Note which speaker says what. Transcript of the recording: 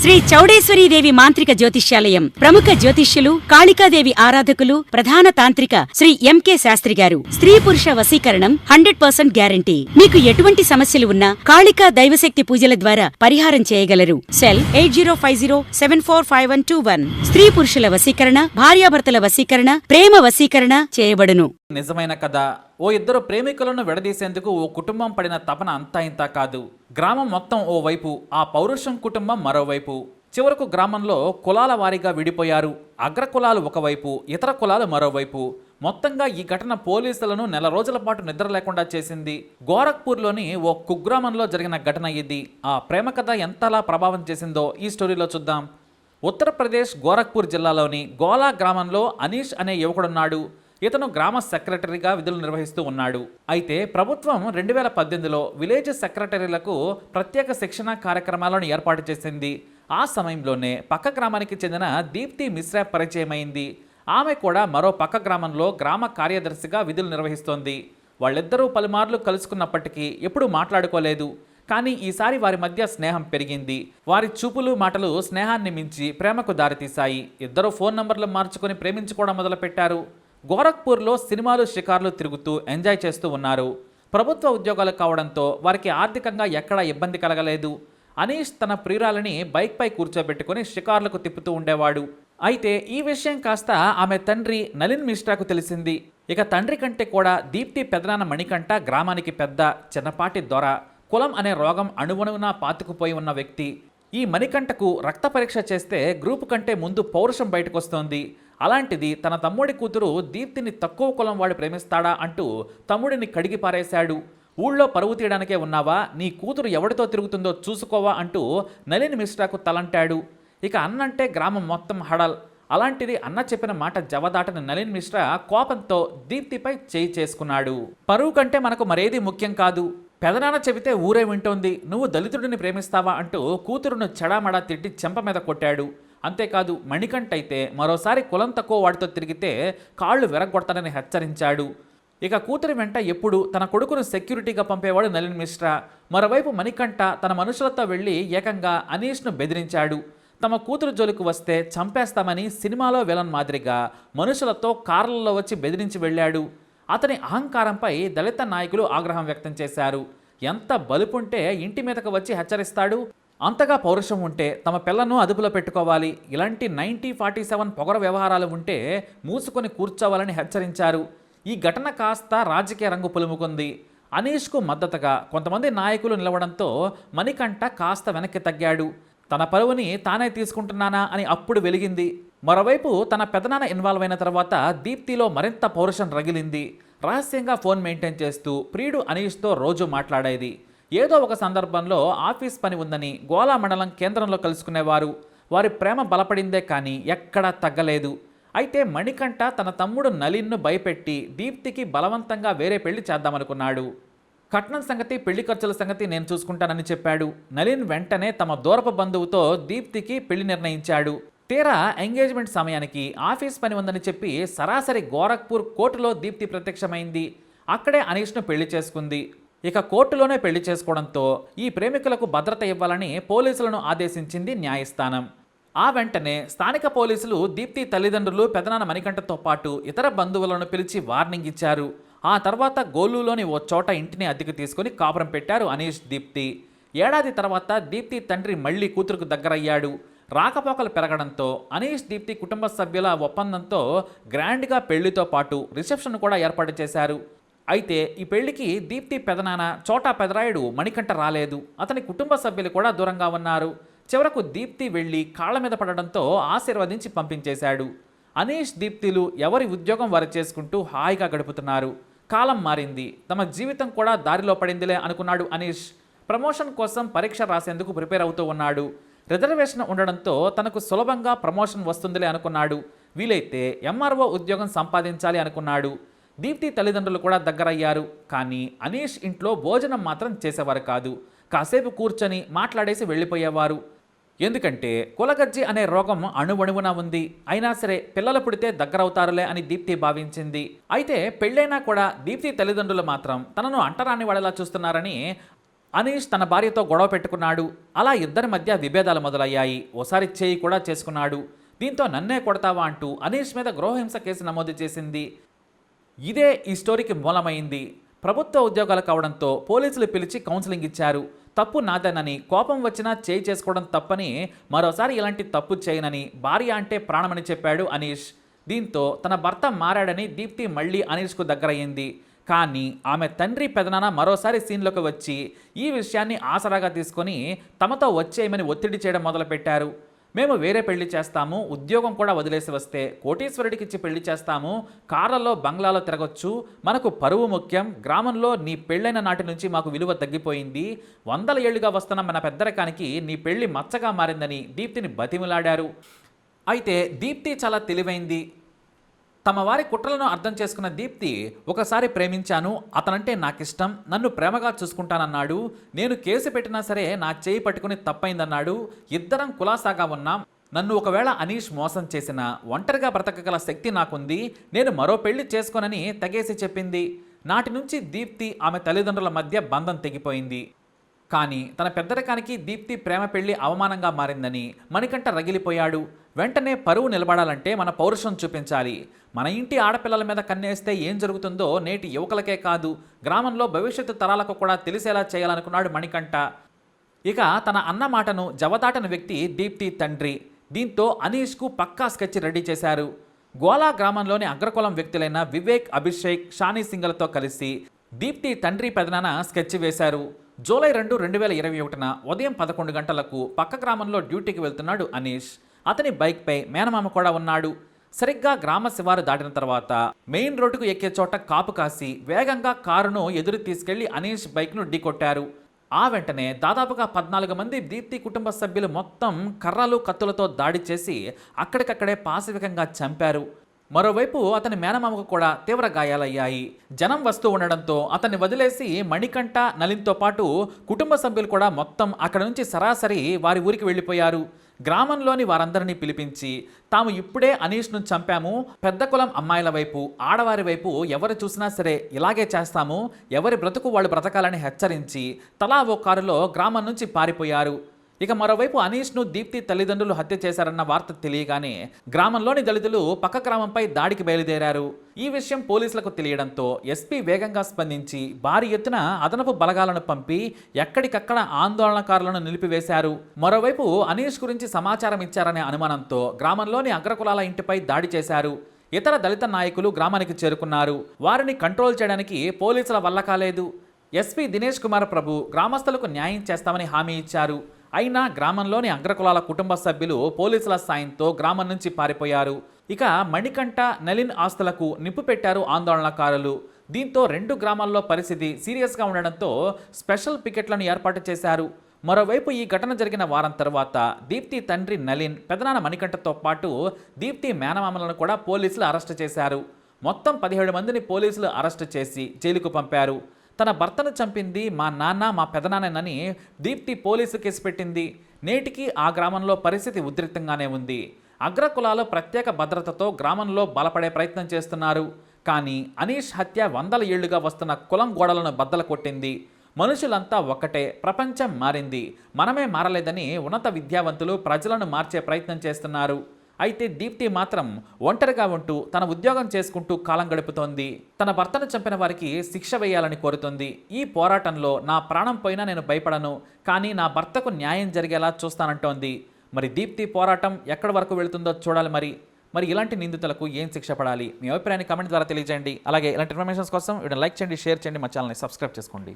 Speaker 1: శ్రీ చౌడేశ్వరీ దేవి మాంత్రిక జ్యోతిష్యాలయం. ప్రముఖ జ్యోతిష్యులు కాళికాదేవి ఆరాధకులు ప్రధాన తాంత్రిక శ్రీ ఎంకే శాస్త్రి గారు. స్త్రీ పురుష వశీకరణం హండ్రెడ్ పర్సెంట్ గ్యారంటీ. మీకు ఎటువంటి సమస్యలు ఉన్నా కాళికా దైవశక్తి పూజల ద్వారా పరిహారం చేయగలరు. Cell eight zero five zero seven four five one two one. స్త్రీ పురుషుల వశీకరణ భార్యాభర్తల వశీకరణ ప్రేమ వశీకరణ చేయబడును.
Speaker 2: నిజమైన కథ ఓ ఇద్దరు ప్రేమికులను విడదీసేందుకు ఓ కుటుంబం పడిన తపన అంతా ఇంతా కాదు. గ్రామం మొత్తం ఓ వైపు ఆ పౌరుషం కుటుంబం మరోవైపు. చివరకు గ్రామంలో కులాల వారీగా విడిపోయారు. అగ్ర కులాలు ఒకవైపు ఇతర కులాలు మరోవైపు. మొత్తంగా ఈ ఘటన పోలీసులను నెల రోజుల పాటు నిద్ర లేకుండా చేసింది. గోరఖ్పూర్లోని ఓ కుగ్రామంలో జరిగిన ఘటన ఇది. ఆ ప్రేమ కథ ఎంతలా ప్రభావం చేసిందో ఈ స్టోరీలో చూద్దాం. ఉత్తరప్రదేశ్ గోరఖ్పూర్ జిల్లాలోని గోలా గ్రామంలో అనీష్ అనే యువకుడున్నాడు. ఇతను గ్రామ సెక్రటరీగా విధులు నిర్వహిస్తూ ఉన్నాడు. అయితే ప్రభుత్వం రెండు వేల పద్దెనిమిదిలో విలేజ్ సెక్రటరీలకు ప్రత్యేక శిక్షణ కార్యక్రమాలను ఏర్పాటు చేసింది. ఆ సమయంలోనే పక్క గ్రామానికి చెందిన దీప్తి మిశ్రా పరిచయమైంది. ఆమె కూడా మరో పక్క గ్రామంలో గ్రామ కార్యదర్శిగా విధులు నిర్వహిస్తోంది. వాళ్ళిద్దరూ పలుమార్లు కలుసుకున్నప్పటికీ ఎప్పుడూ మాట్లాడుకోలేదు. కానీ ఈసారి వారి మధ్య స్నేహం పెరిగింది. వారి చూపులు మాటలు స్నేహాన్ని మించి ప్రేమకు దారితీశాయి. ఇద్దరు ఫోన్ నంబర్లు మార్చుకొని ప్రేమించుకోవడం మొదలుపెట్టారు. గోరఖ్పూర్లో సినిమాలు షికార్లు తిరుగుతూ ఎంజాయ్ చేస్తూ ఉన్నారు. ప్రభుత్వ ఉద్యోగాలు కావడంతో వారికి ఆర్థికంగా ఎక్కడా ఇబ్బంది కలగలేదు. అనీష్ తన ప్రియురాలని బైక్పై కూర్చోబెట్టుకుని షికార్లకు తిప్పుతూ ఉండేవాడు. అయితే ఈ విషయం కాస్త ఆమె తండ్రి నలిన్ మిశ్రాకు తెలిసింది. ఇక తండ్రి కంటే కూడా దీప్తి పెదనాన్న మణికంఠ గ్రామానికి పెద్ద చిన్నపాటి దొర కులం అనే రోగం అణువణువునా పాతుకుపోయి ఉన్న వ్యక్తి. ఈ మణికంఠకు రక్త పరీక్ష చేస్తే గ్రూపు కంటే ముందు పౌరుషం బయటకొస్తోంది. అలాంటిది తన తమ్ముడి కూతురు దీప్తిని తక్కువ కులం వాడు ప్రేమిస్తాడా అంటూ తమ్ముడిని కడిగి పారేశాడు. ఊళ్ళో పరువు తీయడానికే ఉన్నావా? నీ కూతురు ఎవరితో తిరుగుతుందో చూసుకోవా అంటూ నలిని మిశ్రాకు తలంటాడు. ఇక అన్నంటే గ్రామం మొత్తం హడల్. అలాంటిది అన్న చెప్పిన మాట జవదాటని నలిన్ మిశ్రా కోపంతో దీప్తిపై చేయి చేసుకున్నాడు. పరువు కంటే మనకు మరేది ముఖ్యం కాదు. పెదనాన్న చెబితే ఊరే వింటోంది. నువ్వు దళితుడిని ప్రేమిస్తావా అంటూ కూతురును చెడామడా తిట్టి చెంప మీద కొట్టాడు. అంతేకాదు మణికంఠ అయితే మరోసారి కులం తక్కువ వాడితో తిరిగితే కాళ్ళు విరగొడతానని హెచ్చరించాడు. ఇక కూతురి వెంట ఎప్పుడు తన కొడుకును సెక్యూరిటీగా పంపేవాడు నలిన్ మిశ్రా. మరోవైపు మణికంఠ తన మనుషులతో వెళ్ళి ఏకంగా అనీష్ను బెదిరించాడు. తమ కూతురు జోలికి వస్తే చంపేస్తామని సినిమాలో విలన్ మాదిరిగా మనుషులతో కార్లలో వచ్చి బెదిరించి వెళ్ళాడు. అతని అహంకారంపై దళిత నాయకులు ఆగ్రహం వ్యక్తం చేశారు. ఎంత బలుపుంటే ఇంటి మీదకు వచ్చి హెచ్చరిస్తాడు? అంతగా పౌరుషం ఉంటే తమ పిల్లను అదుపులో పెట్టుకోవాలి. ఇలాంటి నైన్టీ ఫార్టీ సెవెన్ పొగర వ్యవహారాలు ఉంటే మూసుకొని కూర్చోవాలని హెచ్చరించారు. ఈ ఘటన కాస్త రాజకీయ రంగు పులుముకుంది. అనీష్కు మద్దతుగా కొంతమంది నాయకులు నిలవడంతో మణికంఠ కాస్త వెనక్కి తగ్గాడు. తన పరువుని తానే తీసుకుంటున్నానా అని అప్పుడు వెలిగింది. మరోవైపు తన పెదనాన్న ఇన్వాల్వ్ అయిన తర్వాత దీప్తిలో మరింత పౌరుషం రగిలింది. రహస్యంగా ఫోన్ మెయింటైన్ చేస్తూ ప్రియుడు అనీష్తో రోజు మాట్లాడేది. ఏదో ఒక సందర్భంలో ఆఫీస్ పని ఉందని గోలా మండలం కేంద్రంలో కలుసుకునేవారు. వారి ప్రేమ బలపడిందే కానీ ఎక్కడా తగ్గలేదు. అయితే మణికంఠ తన తమ్ముడు నలిన్ను భయపెట్టి దీప్తికి బలవంతంగా వేరే పెళ్ళి చేద్దామనుకున్నాడు. కట్నం సంగతి పెళ్ళి ఖర్చుల సంగతి నేను చూసుకుంటానని చెప్పాడు. నలిన్ వెంటనే తమ దూరపు బంధువుతో దీప్తికి పెళ్ళి నిర్ణయించాడు. తీరా ఎంగేజ్మెంట్ సమయానికి ఆఫీస్ పని ఉందని చెప్పి సరాసరి గోరఖ్పూర్ కోర్టులో దీప్తి ప్రత్యక్షమైంది. అక్కడే అనీష్ను పెళ్ళి చేసుకుంది. ఇక కోర్టులోనే పెళ్ళి చేసుకోవడంతో ఈ ప్రేమికులకు భద్రత ఇవ్వాలని పోలీసులను ఆదేశించింది న్యాయస్థానం. ఆ వెంటనే స్థానిక పోలీసులు దీప్తి తల్లిదండ్రులు పెదనాన్న మణికంఠతో పాటు ఇతర బంధువులను పిలిచి వార్నింగ్ ఇచ్చారు. ఆ తర్వాత గోలులోని ఓ చోట ఇంటిని అద్దెకు తీసుకుని కాపురం పెట్టారు అనీష్ దీప్తి. ఏడాది తర్వాత దీప్తి తండ్రి మళ్ళీ కూతురుకు దగ్గరయ్యాడు. రాకపోకలు పెరగడంతో అనీష్ దీప్తి కుటుంబ సభ్యుల ఒప్పందంతో గ్రాండ్గా పెళ్ళితో పాటు రిసెప్షన్ కూడా ఏర్పాటు చేశారు. అయితే ఈ పెళ్ళికి దీప్తి పెదనాన్న చోటా పెదరాయుడు మణికంఠ రాలేదు. అతని కుటుంబ సభ్యులు కూడా దూరంగా ఉన్నారు. చివరకు దీప్తి వెళ్ళి కాళ్ళ మీద పడడంతో ఆశీర్వదించి పంపించేశాడు. అనీష్ దీప్తిలు ఎవరి ఉద్యోగం వారు చేసుకుంటూ హాయిగా గడుపుతున్నారు. కాలం మారింది. తమ జీవితం కూడా దారిలో పడిందిలే అనుకున్నాడు అనీష్. ప్రమోషన్ కోసం పరీక్ష రాసేందుకు ప్రిపేర్ అవుతూ ఉన్నాడు. రిజర్వేషన్ ఉండడంతో తనకు సులభంగా ప్రమోషన్ వస్తుందిలే అనుకున్నాడు. వీలైతే ఎంఆర్ఓ ఉద్యోగం సంపాదించాలి అనుకున్నాడు. దీప్తి తల్లిదండ్రులు కూడా దగ్గరయ్యారు. కానీ అనీష్ ఇంట్లో భోజనం మాత్రం చేసేవారు కాదు. కాసేపు కూర్చొని మాట్లాడేసి వెళ్ళిపోయేవారు. ఎందుకంటే కులగజ్జి అనే రోగం అణువణువున ఉంది. అయినా సరే పిల్లలు పుడితే దగ్గరవుతారులే అని దీప్తి భావించింది. అయితే పెళ్ళైనా కూడా దీప్తి తల్లిదండ్రులు మాత్రం తనను అంటరాని వాడేలా చూస్తున్నారని అనీష్ తన భార్యతో గొడవ పెట్టుకున్నాడు. అలా ఇద్దరి మధ్య విభేదాలు మొదలయ్యాయి. ఓసారి చేయి కూడా చేసుకున్నాడు. దీంతో నన్నే కొడతావా అంటూ అనీష్ మీద గృహహింస కేసు నమోదు చేసింది. ఇదే ఈ స్టోరీకి మూలమైంది. ప్రభుత్వ ఉద్యోగాలు కావడంతో పోలీసులు పిలిచి కౌన్సిలింగ్ ఇచ్చారు. తప్పు నాదేనని కోపం వచ్చినా చేయి చేసుకోవడం తప్పని మరోసారి ఇలాంటి తప్పు చేయనని భార్య అంటే ప్రాణమని చెప్పాడు అనీష్. దీంతో తన భర్త మారాడని దీప్తి మళ్ళీ అనీష్కు దగ్గరయ్యింది. కానీ ఆమె తండ్రి పెదనాన్న మరోసారి సీన్లోకి వచ్చి ఈ విషయాన్ని ఆసరాగా తీసుకొని తమతో వచ్చేయమని ఒత్తిడి చేయడం మొదలుపెట్టారు. మేము వేరే పెళ్ళి చేస్తాము ఉద్యోగం కూడా వదిలేసి వస్తే కోటీశ్వరుడికి ఇచ్చి పెళ్ళి చేస్తాము కార్లలో బంగ్లాలో తిరగొచ్చు మనకు పరువు ముఖ్యం గ్రామంలో నీ పెళ్ళైన నాటి నుంచి మాకు విలువ తగ్గిపోయింది వందల ఏళ్ళుగా వస్తున్న మన పెద్దరకానికి నీ పెళ్ళి మచ్చగా మారిందని దీప్తిని బతిమిలాడారు. అయితే దీప్తి చాలా తెలివైంది. తమ వారి కుట్రలను అర్థం చేసుకున్న దీప్తి ఒకసారి ప్రేమించాను అతనంటే నాకిష్టం నన్ను ప్రేమగా చూసుకుంటానన్నాడు నేను కేసు పెట్టినా సరే నా చేయి పట్టుకుని తప్పైందన్నాడు ఇద్దరం కులాసాగా ఉన్నాం నన్ను ఒకవేళ అనీష్ మోసం చేసిన ఒంటరిగా బ్రతకగల శక్తి నాకుంది నేను మరో పెళ్ళి చేసుకోనని తెగేసి చెప్పింది. నాటి నుంచి దీప్తి ఆమె తల్లిదండ్రుల మధ్య బంధం తెగిపోయింది. కానీ తన పెద్దరికానికి దీప్తి ప్రేమ పెళ్ళి అవమానంగా మారిందని మణికంఠ రగిలిపోయాడు. వెంటనే పరువు నిలబడాలంటే మన పౌరుషం చూపించాలి. మన ఇంటి ఆడపిల్లల మీద కన్నేస్తే ఏం జరుగుతుందో నేటి యువకులకే కాదు గ్రామంలో భవిష్యత్తు తరాలకు కూడా తెలిసేలా చేయాలనుకున్నాడు మణికంఠ. ఇక తన అన్న మాటను జవదాటని వ్యక్తి దీప్తి తండ్రి. దీంతో అనీష్కు పక్కా స్కెచ్ రెడీ చేశారు. గోలా గ్రామంలోని అగ్రకులం వ్యక్తులైన వివేక్ అభిషేక్ షానీ సింగ్లతో కలిసి దీప్తి తండ్రి పెదనాన్న స్కెచ్ వేశారు. జూలై రెండు రెండు వేల ఇరవై ఒకటిన ఉదయం పదకొండు గంటలకు పక్క గ్రామంలో డ్యూటీకి వెళ్తున్నాడు అనీష్. అతని బైక్పై మేనమామ కూడా ఉన్నాడు. సరిగ్గా గ్రామ శివారు దాటిన తర్వాత మెయిన్ రోడ్డుకు ఎక్కే చోట కాపు కాసి వేగంగా కారును ఎదురు తీసుకెళ్ళి అనీష్ బైక్ను ఢీకొట్టారు. ఆ వెంటనే దాదాపుగా పద్నాలుగు మంది దీప్తి కుటుంబ సభ్యులు మొత్తం కర్రలు కత్తులతో దాడి చేసి అక్కడికక్కడే పాశవికంగా చంపారు. మరోవైపు అతని మేనమామకు కూడా తీవ్ర గాయాలయ్యాయి. జనం వస్తూ ఉండడంతో అతన్ని వదిలేసి మణికంఠ నలిన్తో పాటు కుటుంబ సభ్యులు కూడా మొత్తం అక్కడ నుంచి సరాసరి వారి ఊరికి వెళ్ళిపోయారు. గ్రామంలోని వారందరినీ పిలిపించి తాము ఇప్పుడే అనీష్ను చంపాము. పెద్ద కులం అమ్మాయిల వైపు ఆడవారి వైపు ఎవరు చూసినా సరే ఇలాగే చేస్తాము. ఎవరి బ్రతుకు వాళ్ళు బ్రతకాలని హెచ్చరించి తలా ఓ కారులో గ్రామం నుంచి పారిపోయారు. ఇక మరోవైపు అనీష్ను దీప్తి తల్లిదండ్రులు హత్య చేశారన్న వార్త తెలియగానే గ్రామంలోని దళితులు పక్క గ్రామంపై దాడికి బయలుదేరారు. ఈ విషయం పోలీసులకు తెలియడంతో ఎస్పీ వేగంగా స్పందించి భారీ ఎత్తున అదనపు బలగాలను పంపి ఎక్కడికక్కడ ఆందోళనకారులను నిలిపివేశారు. మరోవైపు అనీష్ గురించి సమాచారం ఇచ్చారనే అనుమానంతో గ్రామంలోని అగ్రకులాల ఇంటిపై దాడి చేశారు. ఇతర దళిత నాయకులు గ్రామానికి చేరుకున్నారు. వారిని కంట్రోల్ చేయడానికి పోలీసుల వల్ల కాలేదు. ఎస్పీ దినేష్ కుమార్ ప్రభు గ్రామస్తులకు న్యాయం చేస్తామని హామీ ఇచ్చారు. అయినా గ్రామంలోని అగ్రకులాల కుటుంబ సభ్యులు పోలీసుల సాయంతో గ్రామం నుంచి పారిపోయారు. ఇక మణికంఠ నలిన్ ఆస్తులకు నిప్పు పెట్టారు ఆందోళనకారులు. దీంతో రెండు గ్రామాల్లో పరిస్థితి సీరియస్గా ఉండడంతో స్పెషల్ పికెట్లను ఏర్పాటు చేశారు. మరోవైపు ఈ ఘటన జరిగిన వారం తర్వాత దీప్తి తండ్రి నలిన్ పెదనాన్న మణికంఠతో పాటు దీప్తి మేనమామలను కూడా పోలీసులు అరెస్టు చేశారు. మొత్తం పదిహేడు మందిని పోలీసులు అరెస్టు చేసి జైలుకు పంపారు. తన భర్తను చంపింది మా నాన్న మా పెదనాన్నని దీప్తి పోలీసు కేసు పెట్టింది. నేటికి ఆ గ్రామంలో పరిస్థితి ఉద్రిక్తంగానే ఉంది. అగ్రకులాలు ప్రత్యేక భద్రతతో గ్రామంలో బలపడే ప్రయత్నం చేస్తున్నారు. కానీ అనీష్ హత్య వందల ఏళ్ళుగా వస్తున్న కులం గోడలను బద్దలు కొట్టింది. మనుషులంతా ఒక్కటే ప్రపంచం మారింది. మనమే మారలేదని ఉన్నత విద్యావంతులు ప్రజలను మార్చే ప్రయత్నం చేస్తున్నారు. అయితే దీప్తి మాత్రం ఒంటరిగా ఉంటూ తన ఉద్యోగం చేసుకుంటూ కాలం గడుపుతోంది. తన భర్తను చంపిన వారికి శిక్ష వేయాలని కోరుతోంది. ఈ పోరాటంలో నా ప్రాణం పోయినా నేను భయపడను. కానీ నా భర్తకు న్యాయం జరిగేలా చూస్తానంటోంది. మరి దీప్తి పోరాటం ఎక్కడి వరకు వెళుతుందో చూడాలి మరి. మరి ఇలాంటి నిందితులకు ఏం శిక్ష పడాలి? మీ అభిప్రాయాన్ని కమెంట్ ద్వారా తెలియజేయండి. అలాగే ఇలాంటి ఇన్ఫర్మేషన్స్ కోసం వీడియో లైక్ చేయండి షేర్ చేయండి మా ఛానల్ని సబ్స్క్రైబ్ చేసుకోండి.